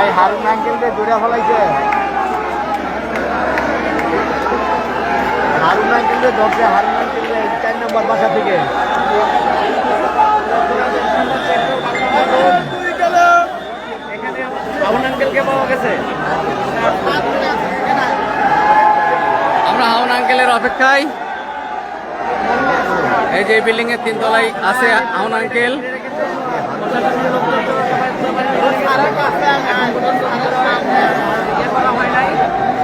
ভাই হারুন আঙ্কেলকে দৌড়া ফেলাইছে। হারুন আঙ্কেলকে ধরছে হারুন আঙ্কেলকে চার নম্বর বাসা থেকে। হাউন আঙ্কেলকে পাওয়া আমরা হাউন আঙ্কেলের অপেক্ষায়। এই যে বিল্ডিং এর তিনতলায় আছে হাউন আঙ্কেল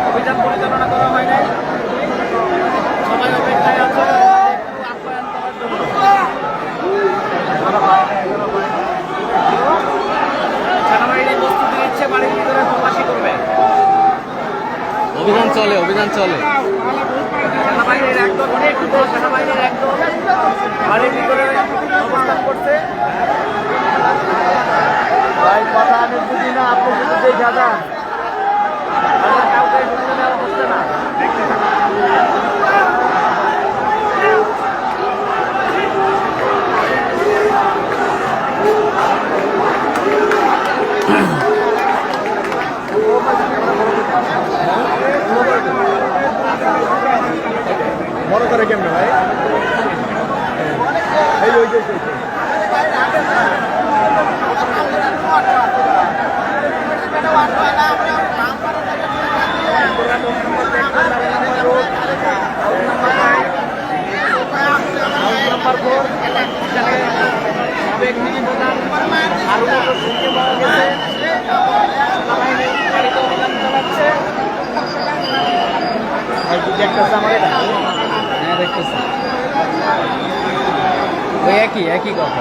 অভিযান পরিচালনা করা হয় নাই। সবাই অপেক্ষায় আছে সেনাবাহিনী প্রস্তুতি নিচ্ছে বাড়ির ভিতরে তল্লাশি করবে অভিযান চলে অভিযান চলে। সেনাবাহিনীর একদল অনেক সেনাবাহিনীর একদল বাড়ির ভিতরে অবস্থান করছে। ভাই কথা আমি বুঝি না আপনি শুধু দেখা যান করে কেমনে ভাই এই যে, ওই যে, ওই যে। নাম্বার ফোর সাবেক মিনি প্রধান আরও শুনতে পাওয়া গেছে সেনাবাহিনী গাড়িতে অভিযান চালাচ্ছে ভাই কি দেখতেছে এটা হ্যাঁ দেখতেছি। ওই একই কথা।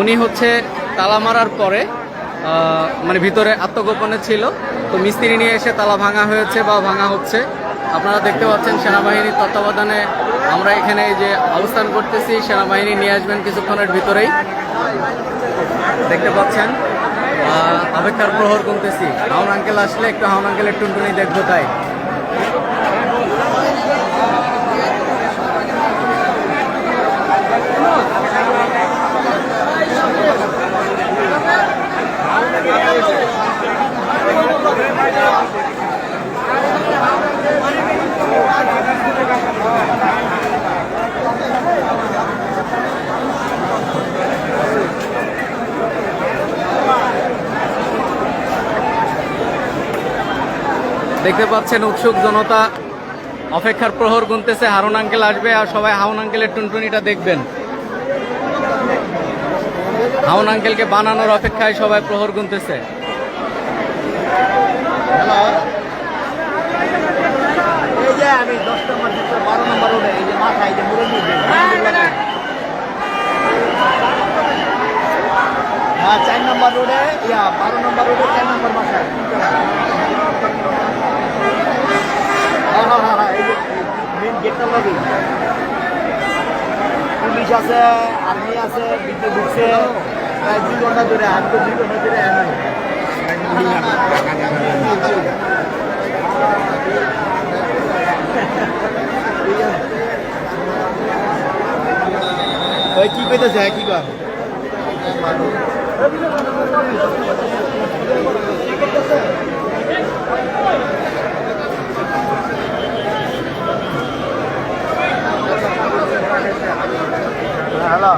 উনি হচ্ছে তালা মারার পরে মানে ভিতরে আত্মগোপনে ছিল। তো মিস্ত্রি নিয়ে এসে তালা ভাঙা হয়েছে বা ভাঙা হচ্ছে। আপনারা দেখতে পাচ্ছেন সেনাবাহিনীর তত্ত্বাবধানে আমরা এখানে যে অবস্থান করতেছি, সেনাবাহিনী নিয়ে আসবেন কিছুক্ষণের ভিতরেই। দেখতে পাচ্ছেন অপেক্ষার প্রহর গুনতেছি। হাউন আঙ্কেল আসলে একটু হাউন আঙ্কেলের টুনটুনি দেখব তাই। দেখতে পাচ্ছেন উৎসুক জনতা। অপেক্ষার প্রহর গুনতেছে, হারুন আঙ্কেল আসবে আর সবাই হাউন আঙ্কেলের টুনটুনিটা দেখবেন। হাউন আঙ্কেলকে বানানোর অপেক্ষায় সবাই প্রহর গুনতেছে। হ্যালো এই যে আমি দশ নম্বর বারো নম্বর রোডে এই যে মাথা যে মুড়ে হ্যাঁ চার নম্বর রোডে ইয়া বারো নম্বর রোডে চার নম্বর বাসায় হ্যাঁ হ্যাঁ হ্যাঁ হ্যাঁ এই যে মেন গেটটা লবি পুলিশ আছে আর্মি আছে, বিদ্যুৎ ঢুকছে। প্রায় দুই ঘণ্টা ধরে, আট দুই ঘণ্টা ধরে ওই কি পেতেছে কি কর হ্যালো।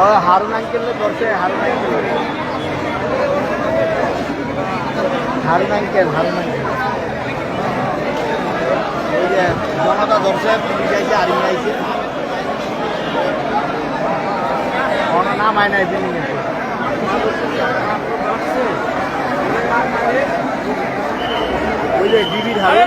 ও, হারুন আঙ্কেল ধরছে, Harun uncle Harun uncle Harun uncle এই যে জনতা ধরছে, পুলিশ আইছে, আর্মি আইছে। কোনো নাম আয় নাই ওই যে ডিবির হারুন।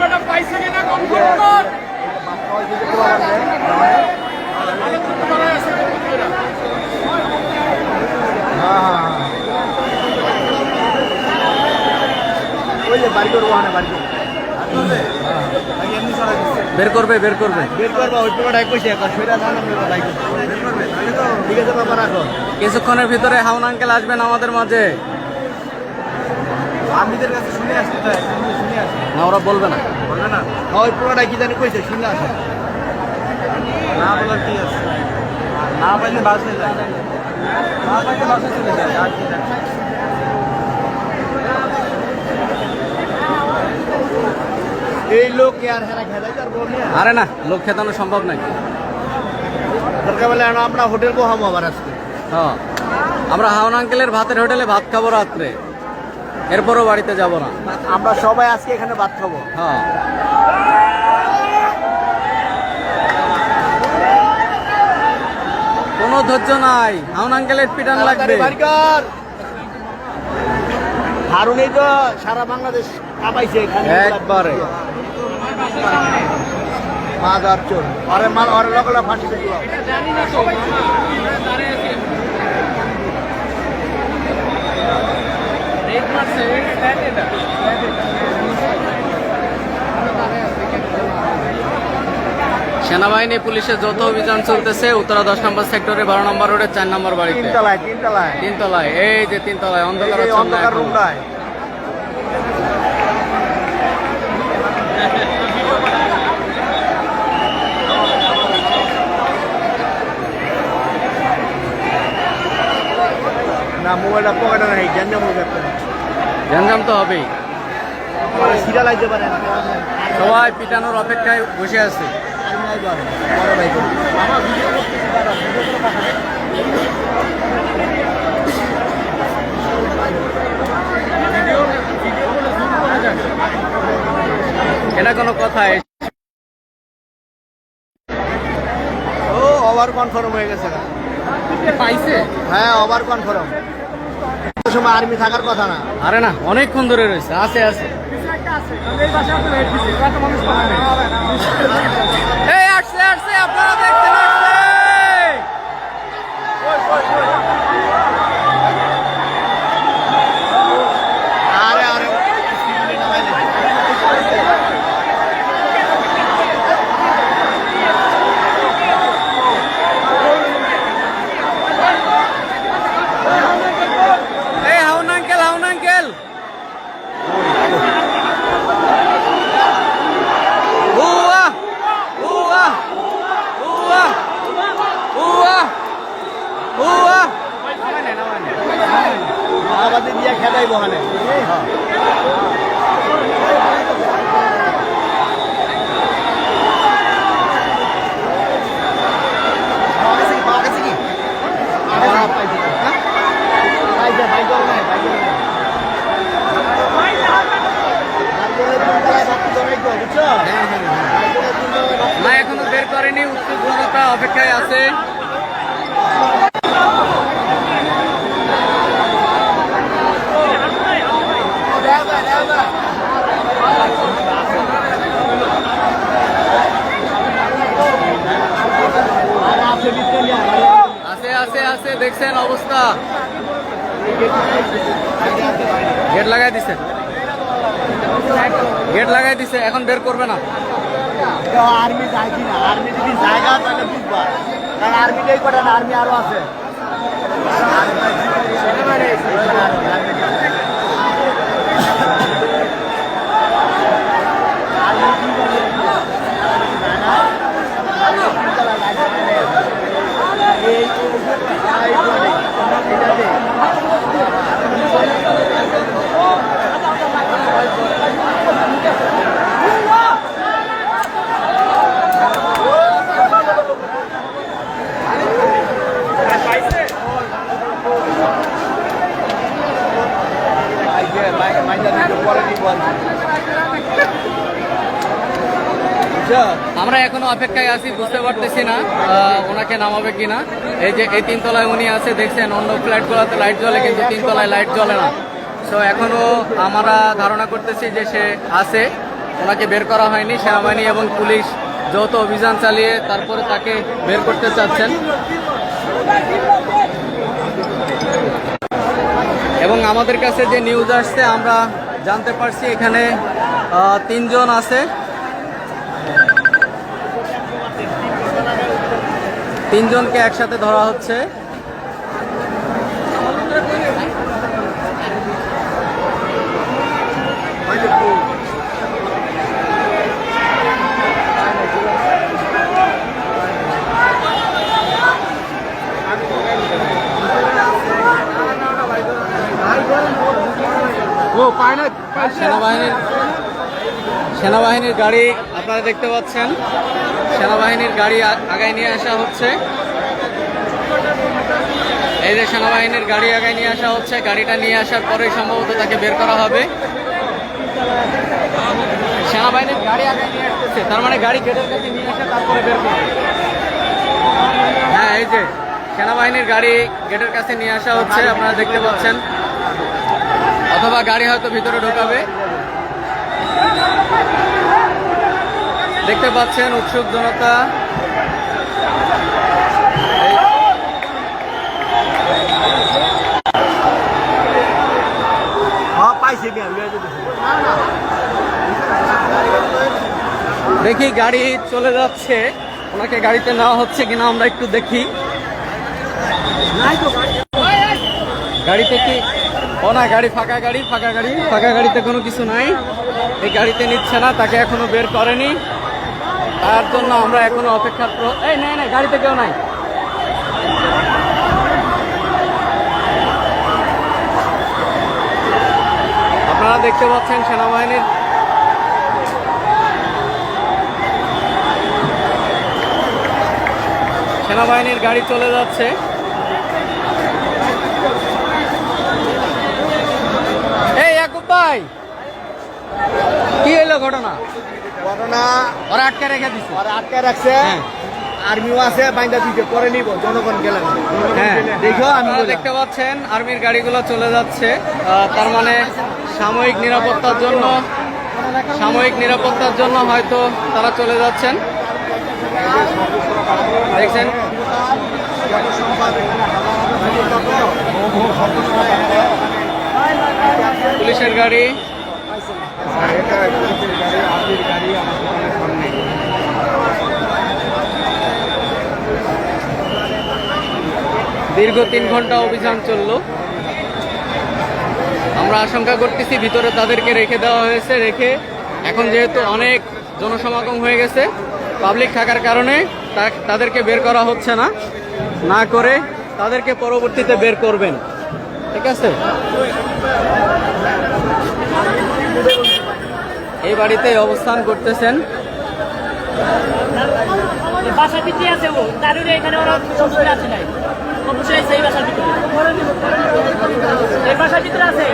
বের করবে বের করবে। বের করব ওই এখন সেটা করবে তো ঠিক আছে বাবা রাখো। কিছুক্ষণের ভিতরে হাউন আঙ্কেল আসবেন আমাদের মাঝে। আমিদের কাছে শুনে তাই শুনে আসতে না ওরা বলবে না। বলবে না? ওই পুরোটা কি জানি কইছে শুনে আসে। না বলার কি আছে? না পাইলে বাসে যায়। না পাইলে বাসে চলে যায় আর কি জানি। এই লোক আর হেরা খেলাই তার আরে না লোক খেতানো সম্ভব নাকি দরকার বলে আমরা হোটেল বহামো আবার আজকে। হ্যাঁ আমরা হাউন আঙ্কেলের ভাতের হোটেলে ভাত খাব রাত্রে। এরপরও বাড়িতে যাব না। আমরা সবাই আজকে এখানে ভাত খাব। হ্যাঁ। কোনো ধৈর্য নাই। হাউন আঙ্কেলের পিটান লাগবে। বাড়ি তো সারা বাংলাদেশ কামাইছে এখানে। একবারে। মাদার চোর। অরে মাল অরে লগলা ফাঁসি দিল সেনাবাহিনী পুলিশের যৌথ অভিযান চলতেছে। উত্তরা দশ নম্বর সেক্টরে বারো নম্বর রোডের চার নম্বর বাড়িতে। তিনতলায় তিনতলায়। তিনতলায় এই যে তিনতলায় অন্ধকার অন্ধকার রুমটায়। না মোবাইলটা পকেটে নাই গেঞ্জা মোবাইল গ্যাঞ্জাম তো হবেই। সবাই পিটানোর অপেক্ষায় বসে আছে। এটা কোনো কথা ও ওভার কনফার্ম হয়ে গেছে। পাইছে? হ্যাঁ ওভার কনফার্ম সময় আর্মি থাকার কথা না। আরে না অনেকক্ষণ ধরে রয়েছে আছে আছে। এই আসছে আসছে আপনারা দেখছেন আসছে আরে আরে এই হাউন আঙ্কেল হাউন আঙ্কেল উয়া উয়া উয়া উয়া উয়া আমাদের দিয়ে খেদাই বহানে না এখনও বের করেনি উত্তর জনতা অপেক্ষায় আছে আছে আছে আছে দেখছেন অবস্থা। গেট লাগাই দিছে। গেট লাগাই দিছে, এখন বের করবে না। আর্মি যাইছি না? আর্মি যদি জায়গা তাহলে বুঝবা। আর্মিটাই করে না আর্মি আরও আছে। আমরা এখনও অপেক্ষায় আছি, বুঝতে পারতেছি না ওনাকে নামাবে কিনা। এই যে এই তিনতলায় উনি আছে, দেখছেন, অন্য ফ্ল্যাটগুলোতে লাইট জ্বলে, কিন্তু তিনতলায় লাইট জ্বলে না। সো এখনও আমরা ধারণা করতেছি যে সে আছে। ওনাকে বের করা হয়নি। সেনাবাহিনী এবং পুলিশ যৌথ অভিযান চালিয়ে তারপরে তাকে বের করতে চাচ্ছেন। এবং আমাদের কাছে যে নিউজ আসছে, আমরা জানতে পারছি এখানে তিনজন আছে। তিনজনকে একসাথে ধরা হচ্ছে। ও সেনাবাহিনীর সেনাবাহিনীর গাড়ি আপনারা দেখতে পাচ্ছেন। সেনাবাহিনীর গাড়ি আগায় নিয়ে আসা হচ্ছে। এই যে সেনাবাহিনীর গাড়ি আগায় নিয়ে আসা হচ্ছে, গাড়িটা নিয়ে আসার পরে সম্ভবত তাকে বের করা হবে। সেনাবাহিনীর গাড়ি আগায় নিয়ে আসতেছে, তার মানে গাড়ি গেটের কাছে নিয়ে আসে তারপরে বের করবে। হ্যাঁ এই যে সেনাবাহিনীর গাড়ি গেটের কাছে নিয়ে আসা হচ্ছে, আপনারা দেখতে পাচ্ছেন। অথবা গাড়ি হয়তো ভিতরে ঢোকাবে। দেখতে পাচ্ছেন উৎসুক জনতা। হ্যাঁ দেখি গাড়ি চলে যাচ্ছে। ওনাকে গাড়িতে নেওয়া হচ্ছে কিনা আমরা একটু দেখি। গাড়িতে কি ও না, গাড়ি, ফাঁকা গাড়ি ফাঁকা গাড়ি। ফাঁকা গাড়িতে কোনো কিছু নাই। এই গাড়িতে নিচ্ছে না, তাকে এখনও বের করেনি। তার জন্য আমরা এখনও অপেক্ষার এই, নাই নাই, গাড়িতে কেউ নাই। আপনারা দেখতে পাচ্ছেন সেনাবাহিনীর সেনাবাহিনীর গাড়ি চলে যাচ্ছে এই ইয়াকুব ভাই। কি হইল ঘটনা? ঘটনা ওরা আটকে রেখে দিছে। আর আটকে রাখছে। হ্যাঁ। আর্মিও আছে বাইন্দা দিতে পরে নিব জনগণ গেলেন হ্যাঁ। দেখো আমি আপনারা দেখতে পাচ্ছেন আর্মির গাড়িগুলো চলে যাচ্ছে। তার মানে সাময়িক নিরাপত্তার জন্য সাময়িক নিরাপত্তার জন্য হয়তো তারা চলে যাচ্ছেন। দেখছেন? পুলিশের গাড়ি? দীর্ঘ তিন ঘণ্টা অভিযান চলল। আমরা আশঙ্কা করতেছি ভিতরে তাদেরকে রেখে দেওয়া হয়েছে, রেখে এখন যেহেতু অনেক জনসমাগম হয়ে গেছে পাবলিক থাকার কারণে তাদেরকে বের করা হচ্ছে না। না করে তাদেরকে পরবর্তীতে বের করবেন। ঠিক আছে? এই বাড়িতে অবস্থান করতেছেন? বাসার ভিতরে আছে ও। দারুরে এখানে ওরা সমস্যা আছে নাই। অবশ্যই সেই বাসার ভিতরে। এই বাসার ভিতরে আছে?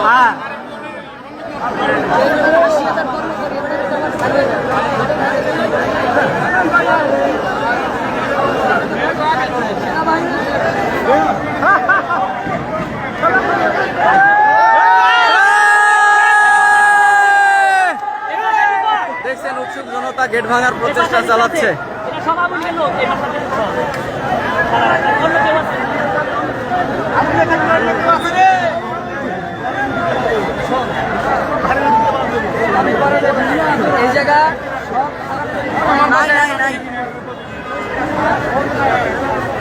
হ্যাঁ। দেখছেন উৎসুক জনতা গেট ভাঙার প্রচেষ্টা চালাচ্ছে। এটা সভাপতির লোক এই জায়গা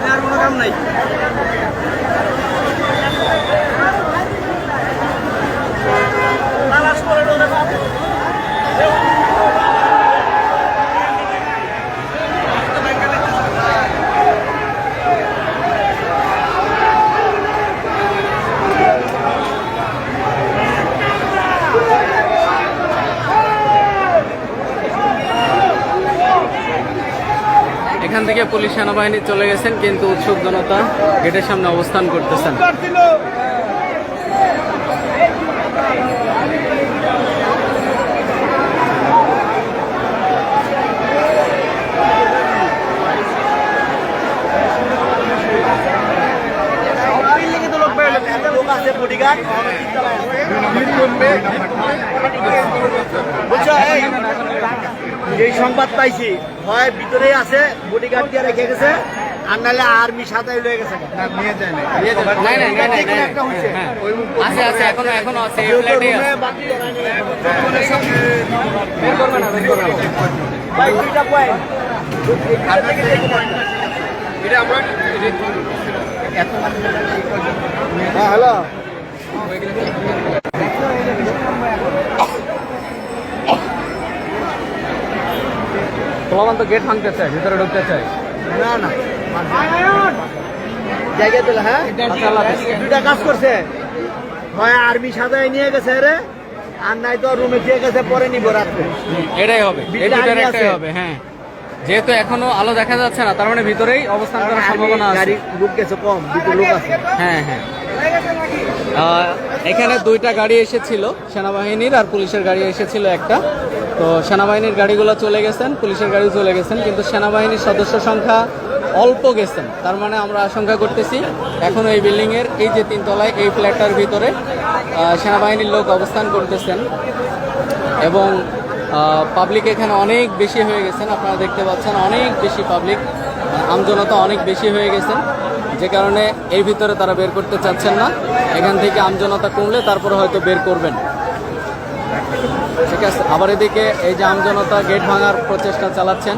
আর কোনো কাম নাই এখান থেকে পুলিশ সেনাবাহিনী চলে গেছেন কিন্তু উৎসুক জনতা গেটের সামনে অবস্থান করতেছেন লোক আছে বডিগার্ড বুঝছ এই এই সংবাদ পাইছি। হয় ভিতরেই আছে বডিগার্ড দিয়ে রেখে গেছে আর নাহলে আর্মি সাদাই লয়ে গেছে। নিয়ে যায় না একটা হ্যাঁ, আছে আছে এখনও এখনও আছে এই। ভাই, দুইটা point। হ্যাঁ হ্যালো। প্রমাণ তো গেট ভাঙতে চায় ভিতরে ঢুকতে চায়। না না। জায়গা দিল হ্যাঁ? আচ্ছা। দুটা কাজ করছে। হয় আর্মি সাদায় নিয়ে গেছে রে আর নাই তো রুমে দিয়ে গেছে পরে নিব রাত্রে। এটাই হবে আছে। হবে হ্যাঁ। যেহেতু এখনও আলো দেখা যাচ্ছে না তার মানে ভিতরেই অবস্থান করার সম্ভাবনা আছে। গাড়ি লোক গেছে কম দুটো লোক আছে। হ্যাঁ হ্যাঁ। আহ, এখানে দুইটা গাড়ি এসেছিল সেনাবাহিনীর আর পুলিশের গাড়ি এসেছিল একটা। তো সেনাবাহিনীর গাড়িগুলো চলে গেছেন, পুলিশের গাড়ি চলে গেছেন, কিন্তু সেনাবাহিনীর সদস্য সংখ্যা অল্প গেছেন। তার মানে আমরা আশঙ্কা করতেছি, এখন এই বিল্ডিংয়ের এই যে তিনতলায়, এই ফ্ল্যাটটার ভিতরে সেনাবাহিনীর লোক অবস্থান করতেছেন এবং পাবলিক এখানে অনেক বেশি হয়ে গেছেন, আপনারা দেখতে পাচ্ছেন অনেক বেশি পাবলিক আমজনতা অনেক বেশি হয়ে গেছেন, যে কারণে এই ভিতরে তারা বের করতে চাচ্ছেন না। এখান থেকে আমজনতা কমলে তারপরে হয়তো বের করবেন। ঠিক আছে আবার এদিকে এই যে আমজনতা গেট ভাঙার প্রচেষ্টা চালাচ্ছেন।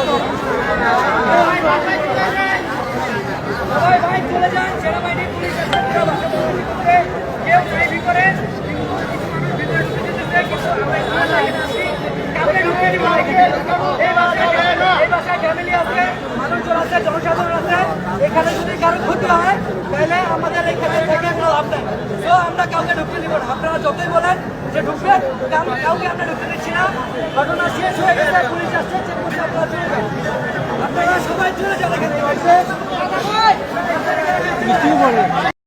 সবাই ভাই চলে যান সেনাবাহিনী পুলিশের সাথীরা বাসা বন্ধ করে কেউ নাই ভিতরে ভিতরে ঢুকে যেতে চাই, কিন্তু আমরা এখানে লাইনে আছি। কাউকে ঢুকতে দিব না এখানে। এই বাসায় এই বাসায় ফ্যামিলি আছে মানুষজন আছে জনসাধারণ আছে এখানে যদি কারও ক্ষতি হয়, তাহলে আমাদের এখানে থেকে কোনো লাভ নেই? তো আমরা কাউকে ঢুকতে দিব না। আপনারা যতই বলেন যে ঢুকবে কাউ- কাউকে আমরা ঢুকতে দিচ্ছি না। ঘটনা শেষ হয়ে গেছে, পুলিশ আসছে চেক করছে আপনারা চলে যান আপনারা সবাই চলে যান এখান থেকে।